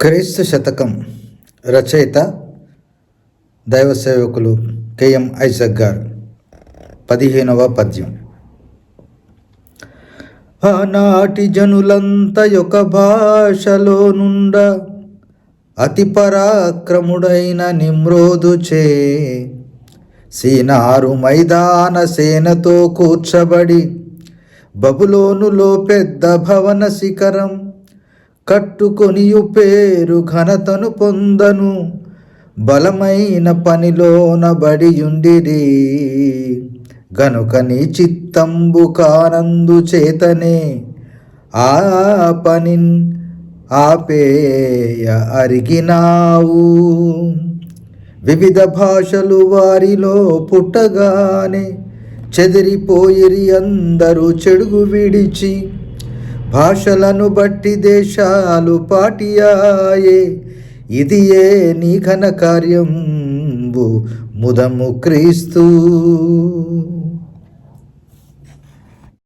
క్రీస్తు శతకం రచయిత దైవ సేవకులు కెఎం ఐజక్ గారు. పదిహేనవ పద్యం. ఆనాటి జనులంత యొక్క భాషలో నుండ అతి పరాక్రముడైన నిమ్రోదుచే సీనారు మైదాన సేనతో కూర్చబడి బబులోనులో పెద్ద భవన శిఖరం కట్టుకొనియు పేరు ఘనతను పొందను బలమైన పనిలోన బడియుండిరి. గనుక నీ చిత్తంబు కానందు చేతనే ఆ పనిన్ ఆపేయ అరిగినావు. వివిధ భాషలు వారిలో పుట్టగానే చెదిరిపోయిరి అందరూ చెడుగు విడిచి భాషలను బట్టి దేశాలు పాటియాయే. ఇది ఏ నీ ఘన కార్యంబు ముదము క్రీస్తు.